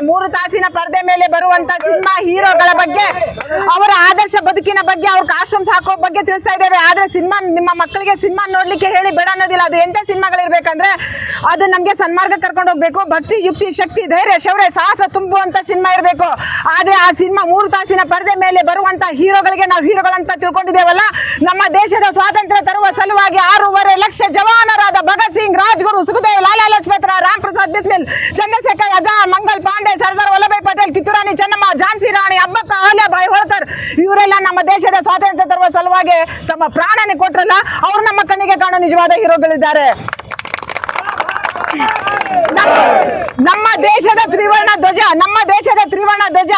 ಮೂರು ತಾಸಿನ ಪರದೆ ಮೇಲೆ ಬರುವಂತ ಸಿನಿಮಾ ಹೀರೋಗಳ ಬಗ್ಗೆ, ಅವರ ಆದರ್ಶ ಬದುಕಿನ ಬಗ್ಗೆ, ಅವ್ರ ಕಾಸ್ಟ್ಯೂಮ್ಸ್ ಹಾಕೋ ಬಗ್ಗೆ ತಿಳಿಸ್ತಾ ಇದ್ದೇವೆ. ಆದ್ರೆ ಸಿನಿಮಾ, ನಿಮ್ಮ ಮಕ್ಕಳಿಗೆ ಸಿನಿಮಾ ನೋಡ್ಲಿಕ್ಕೆ ಹೇಳಿ ಬೇಡ ಅನ್ನೋದಿಲ್ಲ. ಅದು ಎಂತ ಸಿನಿಮಾಗಳಿರ್ಬೇಕಂದ್ರೆ, ಅದು ನಮ್ಗೆ ಸನ್ಮಾರ್ಗ ಕರ್ಕೊಂಡು ಹೋಗ್ಬೇಕು. ಭಕ್ತಿ, ಯುಕ್ತಿ, ಶಕ್ತಿ, ಧೈರ್ಯ, ಶೌರ್ಯ, ಸಾಹಸ ತುಂಬುವಂತ ಸಿನಿಮಾ ಇರಬೇಕು. ಆದ್ರೆ ಆ ಸಿನಿಮಾ ಮೂರು ತಾಸಿನ ಪರದೆ ಮೇಲೆ ಬರುವಂತ ಹೀರೋಗಳಿಗೆ ನಾವು ಹೀರೋಗಳಂತ ತಿಳ್ಕೊಂಡಿದ್ದೇವಲ್ಲ, ನಮ್ಮ ದೇಶದ ಸ್ವಾತಂತ್ರ್ಯ ತರುವ ಸಲುವಾಗಿ ಆರೂವರೆ ಲಕ್ಷ ಜವಾನರಾದ ಭಗತ್ ಸಿಂಗ್, ರಾಜ್ಗುರು, ಸುಖದೇವ್, ಲಾಲಾ ಲಜಪತ್ ರಾಮ್ ಪ್ರಸಾದ್ ಬಿಸ್ಮಿಲ್, ಚಂದ್ರಶೇಖರ್, ಅಜಾ, ಮಂಗಲ್ ಪಟೇಲ್ ಕಿತ್ತೂರಾಣಿ, ಚೆನ್ನಮ್ಮ, ಝಾನ್ಸಿ ರಾಣಿ ಅಬ್ಬಕ್ಕ ಬಾಯಿ ಹೋಳ್ಕರ್ ಇವರೆಲ್ಲ ನಮ್ಮ ದೇಶದ ಸ್ವಾತಂತ್ರ್ಯ ತರುವ ಸಲುವಾಗಿ ತಮ್ಮ ಪ್ರಾಣನೇ ಕೊಟ್ರಲ್ಲ, ಅವ್ರು ನಮ್ಮ ಕಣ್ಣಿಗೆ ಕಾಣೋ ನಿಜವಾದ ಹೀರೋಗಳಿದ್ದಾರೆ. ನಮ್ಮ- ದೇಶದ ತ್ರಿವರ್ಣ ಧ್ವಜ ನಮ್ಮ ದೇಶದ ತ್ರಿವರ್ಣ ಧ್ವಜ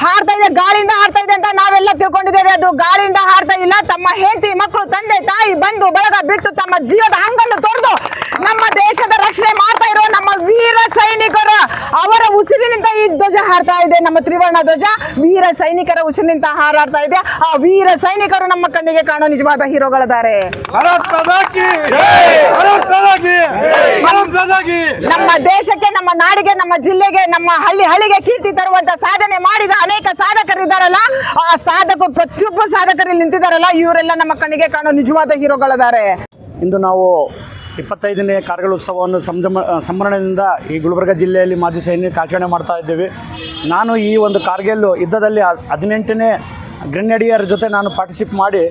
ಹಾರ್ತಾ ಇದೆ ಗಾಳಿಯಿಂದ ಹಾರ್ತಾ ಇದೆ ಅಂತ ನಾವೆಲ್ಲ ತಿಳ್ಕೊಂಡಿದ್ದೇವೆ. ಅದು ಗಾಳಿಯಿಂದ ಹಾರ್ತಾ ಇಲ್ಲ. ತಮ್ಮ ಹೆಂಡತಿ ಮಕ್ಕಳು ತಂದೆ ತಾಯಿ ಬಂದು ಬಳಗ ಬಿಟ್ಟು ತಮ್ಮ ಜೀವದ ಹಂಗನ್ನು ತೊರೆದು ನಮ್ಮ ದೇಶದ ರಕ್ಷಣೆ ಮಾಡ್ತಾ ಇರೋ ನಮ್ಮ ವೀರ ಸೈನಿಕರ ಅವರ ಉಸಿರಿನಿಂದ ಈ ಧ್ವಜ ಹಾರ್ತಾ ಇದೆ. ನಮ್ಮ ತ್ರಿವರ್ಣ ಧ್ವಜ ವೀರ ಸೈನಿಕರ ಉಸಿರಿನಿಂದ ಹಾರಾಡ್ತಾ ಇದೆ. ಆ ವೀರ ಸೈನಿಕರು ನಮ್ಮ ಕಣ್ಣಿಗೆ ಕಾಣೋ ನಿಜವಾದ ಹೀರೋಗಳಿದ್ದಾರೆ ನಾಡಿಗೆ, ನಮ್ಮ ಜಿಲ್ಲೆಗೆ, ನಮ್ಮ ಹಳ್ಳಿ ಹಳ್ಳಿಗೆ ಕೀರ್ತಿ ತರುವಂತ ಸಾಧನೆ ಮಾಡಿದ ಅನೇಕ ಸಾಧಕರಿದ್ದಾರಲ್ಲ ಆ ಸಾಧಕರು ಪ್ರತಿಯೊಬ್ಬ ಸಾಧಕರಲ್ಲಿ ನಿಂತಿದ್ದಾರಲ್ಲ. ಇವರೆಲ್ಲ ನಮ್ಮ ಕಣ್ಣಿಗೆ ಕಾಣೋ ನಿಜವಾದ ಹೀರೋಗಳಿದ್ದಾರೆ ಇಂದು ನಾವು ಇಪ್ಪತ್ತೈದನೇ ಕಾರ್ಗಿಲ್ ಉತ್ಸವವನ್ನು ಸಂಭ್ರಮ ಸಂಭ್ರಮದಿಂದ ಈ ಗುಲ್ಬರ್ಗ ಜಿಲ್ಲೆಯಲ್ಲಿ ಮಾಜಿ ಸೈನಿಕ ಆಚರಣೆ ಮಾಡ್ತಾ ಇದ್ದೇವೆ. ನಾನು ಈ ಒಂದು ಕಾರ್ಗೆಲ್ಲು ಯುದ್ಧದಲ್ಲಿ ಹದಿನೆಂಟನೇ ಗ್ರೆನೇಡಿಯರ್ ಜೊತೆ ನಾನು ಪಾರ್ಟಿಸಿಪ್ ಮಾಡಿ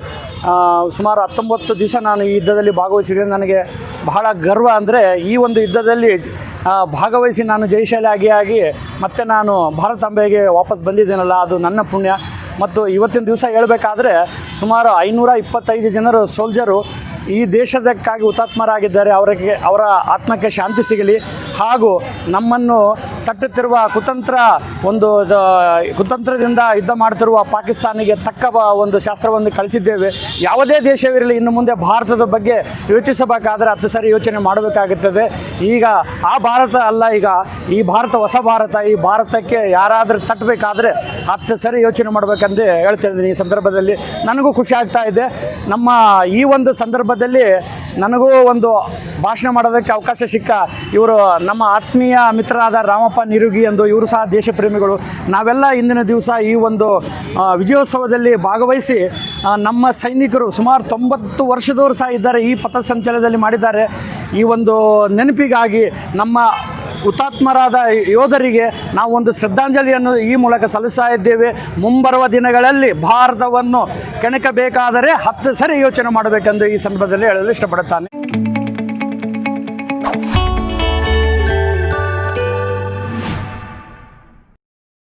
ಸುಮಾರು ಹತ್ತೊಂಬತ್ತು ದಿವಸ ನಾನು ಈ ಯುದ್ಧದಲ್ಲಿ ಭಾಗವಹಿಸಿದೆ. ನನಗೆ ಬಹಳ ಗರ್ವ ಅಂದರೆ ಈ ಒಂದು ಯುದ್ಧದಲ್ಲಿ ಭಾಗವಹಿಸಿ ನಾನು ಜಯಶಾಲಿ ಆಗಿ ಮತ್ತೆ ನಾನು ಭಾರತಾಂಬೆಗೆ ವಾಪಸ್ ಬಂದಿದ್ದೇನಲ್ಲ, ಅದು ನನ್ನ ಪುಣ್ಯ. ಮತ್ತು ಇವತ್ತಿನ ದಿವಸ ಹೇಳಬೇಕಾದ್ರೆ ಸುಮಾರು ಐನೂರ ಇಪ್ಪತ್ತೈದು ಜನರು ಸೋಲ್ಜರು ಈ ದೇಶದಕ್ಕಾಗಿ ಹುತಾತ್ಮರಾಗಿದ್ದಾರೆ. ಅವರಿಗೆ, ಅವರ ಆತ್ಮಕ್ಕೆ ಶಾಂತಿ ಸಿಗಲಿ. ಹಾಗೂ ನಮ್ಮನ್ನು ತಟ್ಟುತ್ತಿರುವ ಕುತಂತ್ರ ಒಂದು ಕುತಂತ್ರದಿಂದ ಯುದ್ಧ ಮಾಡ್ತಿರುವ ಪಾಕಿಸ್ತಾನಿಗೆ ತಕ್ಕ ಒಂದು ಶಾಸ್ತ್ರವನ್ನು ಕಳಿಸಿದ್ದೇವೆ. ಯಾವುದೇ ದೇಶವಿರಲಿ, ಇನ್ನು ಮುಂದೆ ಭಾರತದ ಬಗ್ಗೆ ಯೋಚಿಸಬೇಕಾದರೆ ಹತ್ತು ಸಾರಿ ಯೋಚನೆ ಮಾಡಬೇಕಾಗುತ್ತದೆ. ಈಗ ಆ ಭಾರತ ಅಲ್ಲ, ಈಗ ಈ ಭಾರತ, ಹೊಸ ಭಾರತ, ಈ ಭಾರತಕ್ಕೆ ಯಾರಾದರೂ ತಟ್ಟಬೇಕಾದ್ರೆ ಹತ್ತು ಸರಿ ಯೋಚನೆ ಮಾಡಬೇಕಂದು ಹೇಳ್ತಾ ಇದ್ದೀನಿ ಈ ಸಂದರ್ಭದಲ್ಲಿ. ನನಗೂ ಖುಷಿ ಆಗ್ತಾ ಇದೆ. ನಮ್ಮ ಈ ಒಂದು ಸಂದರ್ಭದಲ್ಲಿ ನನಗೂ ಒಂದು ಭಾಷಣ ಮಾಡೋದಕ್ಕೆ ಅವಕಾಶ ಸಿಕ್ಕ ಇವರು ನಮ್ಮ ಆತ್ಮೀಯ ಮಿತ್ರರಾದ ರಾಮಪ್ಪ ನಿರುಗಿ ಎಂದು ಇವರು ಸಹ ದೇಶ ಪ್ರೇಮಿಗಳು ನಾವೆಲ್ಲ ಇಂದಿನ ದಿವಸ ಈ ಒಂದು ವಿಜಯೋತ್ಸವದಲ್ಲಿ ಭಾಗವಹಿಸಿ ನಮ್ಮ ಸೈನಿಕರು ಸುಮಾರು ತೊಂಬತ್ತು ವರ್ಷದವರು ಸಹ ಇದ್ದಾರೆ ಈ ಪಥಸಂಚಲನದಲ್ಲಿ ಮಾಡಿದ್ದಾರೆ. ಈ ಒಂದು ನೆನಪಿಗಾಗಿ ನಮ್ಮ ಹುತಾತ್ಮರಾದ ಯೋಧರಿಗೆ ನಾವು ಒಂದು ಶ್ರದ್ಧಾಂಜಲಿಯನ್ನು ಈ ಮೂಲಕ ಸಲ್ಲಿಸ್ತಾ ಇದ್ದೇವೆ. ಮುಂಬರುವ ದಿನಗಳಲ್ಲಿ ಭಾರತವನ್ನು ಕೆಣಕಬೇಕಾದರೆ ಹತ್ತು ಸರಿ ಯೋಚನೆ ಮಾಡಬೇಕೆಂದು ಈ ಸಂದರ್ಭದಲ್ಲಿ ಹೇಳಲು ಇಷ್ಟಪಡುತ್ತಾನೆ.